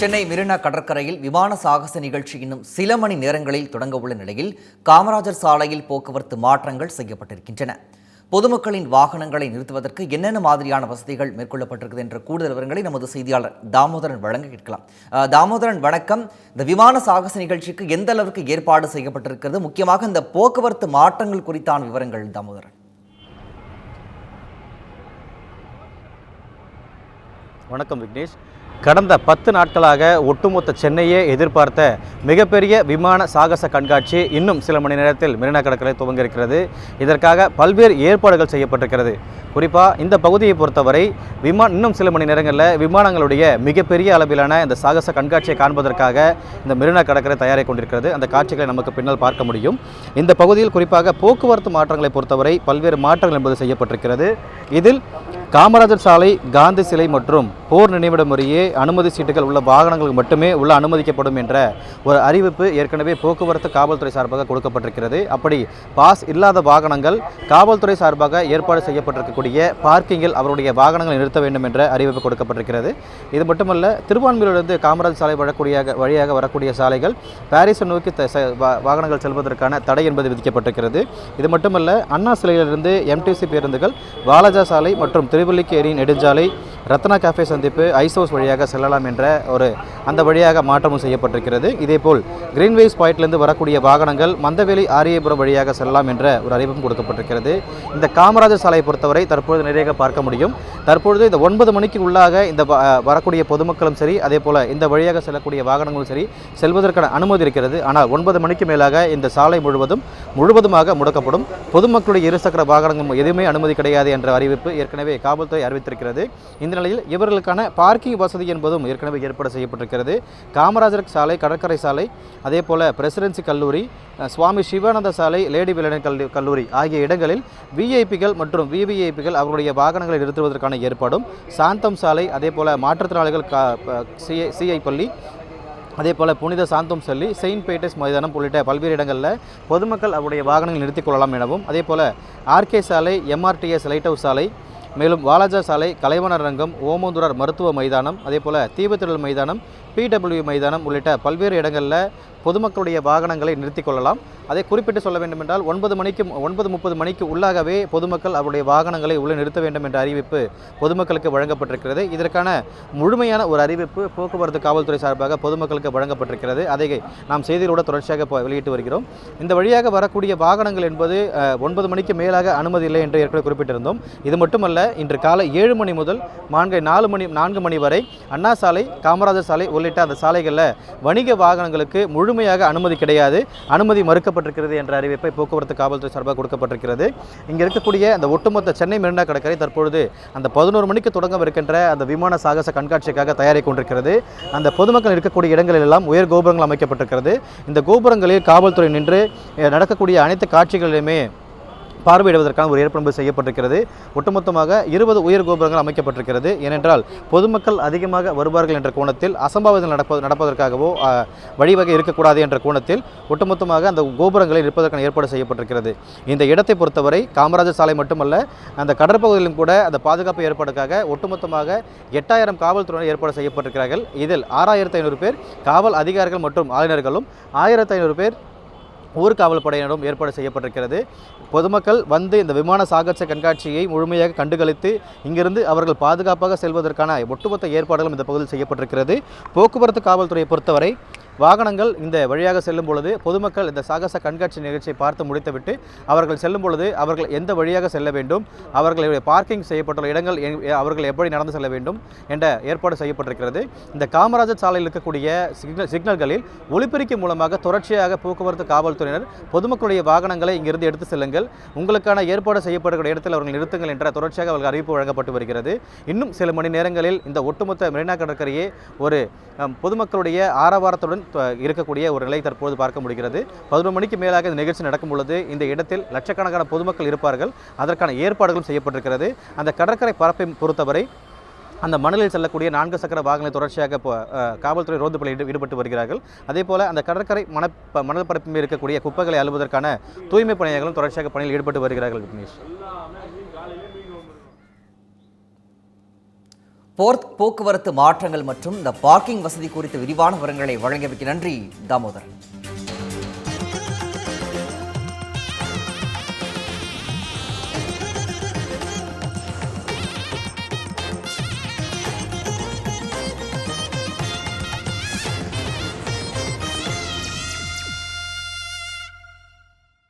சென்னை மெரினா கடற்கரையில் விமான சாகச நிகழ்ச்சி இன்னும் சில மணி நேரங்களில் தொடங்க உள்ள நிலையில் காமராஜர் சாலையில் போக்குவரத்து மாற்றங்கள் செய்யப்பட்டிருக்கின்றன. பொதுமக்களின் வாகனங்களை நிறுத்துவதற்கு என்னென்ன மாதிரியான வசதிகள் மேற்கொள்ளப்பட்டிருக்குது என்ற கூடுதல் விவரங்களை நமது செய்தியாளர் தாமோதரன் வழங்க கேட்கலாம். தாமோதரன் வணக்கம். இந்த விமான சாகச நிகழ்ச்சிக்கு எந்த அளவுக்கு ஏற்பாடு செய்யப்பட்டிருக்கிறது? முக்கியமாக இந்த போக்குவரத்து மாற்றங்கள் குறித்தான விவரங்கள் தாமோதரன். வணக்கம் விக்னேஷ். கடந்த பத்து நாட்களாக ஒட்டுமொத்த சென்னையே எதிர்பார்த்த மிகப்பெரிய விமான சாகச கண்காட்சி இன்னும் சில மணி நேரத்தில் மெரினா கடற்கரை துவங்க இருக்கிறது. இதற்காக பல்வேறு ஏற்பாடுகள் செய்யப்பட்டிருக்கிறது. குறிப்பாக இந்த பகுதியை பொறுத்தவரை விமான இன்னும் சில மணி நேரங்களில் விமானங்களுடைய மிகப்பெரிய அளவிலான இந்த சாகச கண்காட்சியை காண்பதற்காக இந்த மெரினா கடற்கரை தயாராகி கொண்டிருக்கிறது. அந்த காட்சிகளை நமக்கு பின்னால் பார்க்க முடியும். இந்த பகுதியில் குறிப்பாக போக்குவரத்து மாற்றங்களை பொறுத்தவரை பல்வேறு மாற்றங்கள் என்பது செய்யப்பட்டிருக்கிறது. இதில் காமராஜர் சாலை காந்தி சிலை மற்றும் போர் நினைவிடம் முறையே அனுமதி சீட்டுகள் உள்ள வாகனங்களுக்கு மட்டுமே உள்ள அனுமதிக்கப்படும் என்ற ஒரு அறிவிப்பு ஏற்கனவே போக்குவரத்து காவல்துறை சார்பாக கொடுக்கப்பட்டிருக்கிறது. அப்படி பாஸ் இல்லாத வாகனங்கள் காவல்துறை சார்பாக ஏற்பாடு செய்யப்பட்டிருக்கக்கூடிய பார்க்கிங்கில் அவருடைய வாகனங்களை நிறுத்த வேண்டும் என்ற அறிவிப்பு கொடுக்கப்பட்டிருக்கிறது. இது மட்டுமல்ல திருவான்மையிலிருந்து காமராஜர் சாலை வரக்கூடிய வழியாக வரக்கூடிய சாலைகள் பாரிஸை நோக்கி த- வாகனங்கள் செல்வதற்கான தடை என்பது விதிக்கப்பட்டிருக்கிறது. இது மட்டுமல்ல அண்ணா சிலையிலிருந்து எம்டிசி பேருந்துகள் வாலாஜா சாலை மற்றும் திருவல்லிக்கேரி நெடுஞ்சாலை ரத்னா கேஃபே சந்திப்பு ஐஸ் ஹவுஸ் வழியாக செல்லலாம் என்ற ஒரு அந்த வழியாக மாற்றமும் செய்யப்பட்டிருக்கிறது. இதேபோல் கிரீன்வேஸ் பாயிண்ட்லேருந்து வரக்கூடிய வாகனங்கள் மந்தவெளி ஆரியபுரம் வழியாக செல்லலாம் என்ற ஒரு அறிவிப்பும் கொடுக்கப்பட்டிருக்கிறது. இந்த காமராஜர் சாலையை பொறுத்தவரை தற்பொழுது நிறைய பார்க்க முடியும். தற்பொழுது இந்த ஒன்பது மணிக்கு உள்ளாக இந்த வரக்கூடிய பொதுமக்களும் சரி அதே போல் இந்த வழியாக செல்லக்கூடிய வாகனங்களும் சரி செல்வதற்கான அனுமதி இருக்கிறது. ஆனால் ஒன்பது மணிக்கு மேலாக இந்த சாலை முழுவதும் முழுவதுமாக முடக்கப்படும். பொதுமக்களுடைய இருசக்கர வாகனங்கள் எதுவுமே அனுமதி கிடையாது என்ற அறிவிப்பு ஏற்கனவே காவல்துறை அறிவித்திருக்கிறது. இந்த நிலையில் இவர்களுக்கான பார்க்கிங் வசதி என்பதும் ஏற்கனவே ஏற்பாடு செய்யப்பட்டிருக்கிறது. காமராஜர் சாலை கடற்கரை சாலை அதே போல் பிரசிடென்சி கல்லூரி சுவாமி சிவானந்த சாலை லேடி வில்லன் கல்லூ கல்லூரி ஆகிய இடங்களில் விஐபிகள் மற்றும் விவிஐபிகள் அவர்களுடைய வாகனங்களை நிறுத்துவதற்கான ஏற்பாடும் சாந்தம் சாலை அதே போல் மாற்றுத்திறனாளிகள் கா சிஐ சிஐ பள்ளி அதே போல் புனித சாந்தம் சொல்லி செயின்ட் பீட்டர்ஸ் மைதானம் உள்ளிட்ட பல்வேறு இடங்களில் பொதுமக்கள் அவருடைய வாகனங்கள் நிறுத்திக் கொள்ளலாம் எனவும் அதே போல் ஆர்கே சாலை எம்ஆர்டிஎஸ் லைட் ஹவுஸ் சாலை மேலும் வாலாஜா சாலை கலைவனர் ரங்கம் ஓமந்துரார் மருத்துவ மைதானம் அதே போல் தீபத்திடல் மைதானம் பிடபிள்யூ மைதானம் உள்ளிட்ட பல்வேறு இடங்களில் பொதுமக்களுடைய வாகனங்களை நிறுத்திக் கொள்ளலாம். அதை குறிப்பிட்டு சொல்ல வேண்டுமென்றால் ஒன்பது மணிக்கு ஒன்பது முப்பது மணிக்கு உள்ளாகவே பொதுமக்கள் அவருடைய வாகனங்களை உள்ளே நிறுத்த வேண்டும் என்ற அறிவிப்பு பொதுமக்களுக்கு வழங்கப்பட்டிருக்கிறது. இதற்கான முழுமையான ஒரு அறிவிப்பு போக்குவரத்து காவல்துறை சார்பாக பொதுமக்களுக்கு வழங்கப்பட்டிருக்கிறது. அதை நாம் செய்திகளோட தொடர்ச்சியாக வெளியிட்டு வருகிறோம். இந்த வழியாக வரக்கூடிய வாகனங்கள் என்பது ஒன்பது மணிக்கு மேலாக அனுமதி இல்லை என்று ஏற்கனவே குறிப்பிட்டிருந்தோம். இது மட்டுமல்ல இன்று காலை ஏழு மணி முதல் மாண்கை நாலு மணி நான்கு மணி வரை அண்ணா சாலை காமராஜர் சாலை உள்ளிட்ட அந்த சாலைகளில் வணிக வாகனங்களுக்கு முழுமையாக அனுமதி கிடையாது. அனுமதி மறுக்கப்பட்டிருக்கிறது என்ற அறிவிப்பை போக்குவரத்து காவல்துறை சார்பாக கொடுக்கப்பட்டிருக்கிறது. இங்கே இருக்கக்கூடிய அந்த ஒட்டுமொத்த சென்னை மெரினா கடற்கரை தற்பொழுது அந்த பதினோரு மணிக்கு தொடங்கவிருக்கின்ற அந்த விமான சாகச கண்காட்சிக்காக தயாரிக் கொண்டிருக்கிறது. அந்த பொதுமக்கள் இருக்கக்கூடிய இடங்களில் எல்லாம் உயர் கோபுரங்கள் அமைக்கப்பட்டிருக்கிறது. இந்த கோபுரங்களில் காவல்துறை நின்று நடக்கக்கூடிய அனைத்து காட்சிகளிலுமே பார்வையிடுவதற்கான ஒரு ஏற்பாடு செய்யப்பட்டிருக்கிறது. ஒட்டுமொத்தமாக இருபது உயர் கோபுரங்கள் அமைக்கப்பட்டிருக்கிறது. ஏனென்றால் பொதுமக்கள் அதிகமாக வருவார்கள் என்ற கோணத்தில் அசம்பாவிதங்கள் நடப்ப நடப்பதற்காகவோ வழிவகை இருக்கக்கூடாது என்ற கோணத்தில் ஒட்டுமொத்தமாக அந்த கோபுரங்களை நிற்பதற்கான ஏற்பாடு செய்யப்பட்டிருக்கிறது. இந்த இடத்தை பொறுத்தவரை காமராஜர் சாலை மட்டுமல்ல அந்த கடற்பகுதியிலும் கூட அந்த பாதுகாப்பு ஏற்பாடுக்காக ஒட்டுமொத்தமாக எட்டாயிரம் காவல்துறையினர் ஏற்பாடு செய்யப்பட்டிருக்கிறார்கள். இதில் ஆறாயிரத்து ஐநூறு பேர் காவல் அதிகாரிகள் மற்றும் ஆளுநர்களும் ஆயிரத்தி ஐநூறு பேர் ஊர்காவல் படையினரும் ஏற்பாடு செய்யப்பட்டிருக்கிறது. பொதுமக்கள் வந்து இந்த விமான சாகச கண்காட்சியை முழுமையாக கண்டுகளித்து இங்கிருந்து அவர்கள் பாதுகாப்பாக செல்வதற்கான ஒட்டுமொத்த ஏற்பாடுகளும் இந்த பகுதியில் செய்யப்பட்டிருக்கிறது. போக்குவரத்து காவல்துறையை பொறுத்தவரை வாகனங்கள் இந்த வழியாக செல்லும் பொழுது பொதுமக்கள் இந்த சாகச கண்காட்சி நிகழ்ச்சியை பார்த்து முடித்துவிட்டு அவர்கள் செல்லும் பொழுது அவர்கள் எந்த வழியாக செல்ல வேண்டும் அவர்களுடைய பார்க்கிங் செய்யப்பட்டுள்ள இடங்கள் அவர்கள் எப்படி நடந்து செல்ல வேண்டும் என்ற ஏற்பாடு செய்யப்பட்டிருக்கிறது. இந்த காமராஜர் சாலையில் இருக்கக்கூடிய சிக்னல் சிக்னல்களில் ஒளிப்பெருக்கி மூலமாக தொடர்ச்சியாக போக்குவரத்து காவல்துறையினர் பொதுமக்களுடைய வாகனங்களை இங்கிருந்து எடுத்து செல்லுங்கள் உங்களுக்கான ஏற்பாடு செய்யப்படக்கூடிய இடத்தில் அவர்கள் நிறுத்துங்கள் என்ற தொடர்ச்சியாக அவர்கள் அறிவிப்பு வழங்கப்பட்டு வருகிறது. இன்னும் சில மணி நேரங்களில் இந்த ஒட்டுமொத்த மெரினா கடற்கரையே ஒரு பொதுமக்களுடைய ஆரவாரத்துடன் இருக்கக்கூடிய ஒரு நிலை தற்போது பார்க்க முடிகிறது. பதினொரு மணிக்கு மேலாக இந்த நிகழ்ச்சி நடக்கும் பொழுது இந்த இடத்தில் லட்சக்கணக்கான பொதுமக்கள் இருப்பார்கள். அதற்கான ஏற்பாடுகளும் செய்யப்பட்டிருக்கிறது. அந்த கடற்கரை பரப்பை பொறுத்தவரை அந்த மணலில் செல்லக்கூடிய நான்கு சக்கர வாகனங்களை தொடர்ச்சியாக இப்போ காவல்துறை ரோந்து பணியில் ஈடுபட்டு வருகிறார்கள். அதே போல் அந்த கடற்கரை மண ப- மணல் பரப்பில் இருக்கக்கூடிய குப்பைகளை அழுவதற்கான தூய்மை பணியாளர்களும் தொடர்ச்சியாக பணியில் ஈடுபட்டு வருகிறார்கள் விக்னேஷ். போர்த் போக்குவரத்து மாற்றங்கள் மற்றும் இந்த பார்க்கிங் வசதி குறித்த விரிவான விவரங்களை வழங்கியமைக்கு நன்றி தாமோதரன்.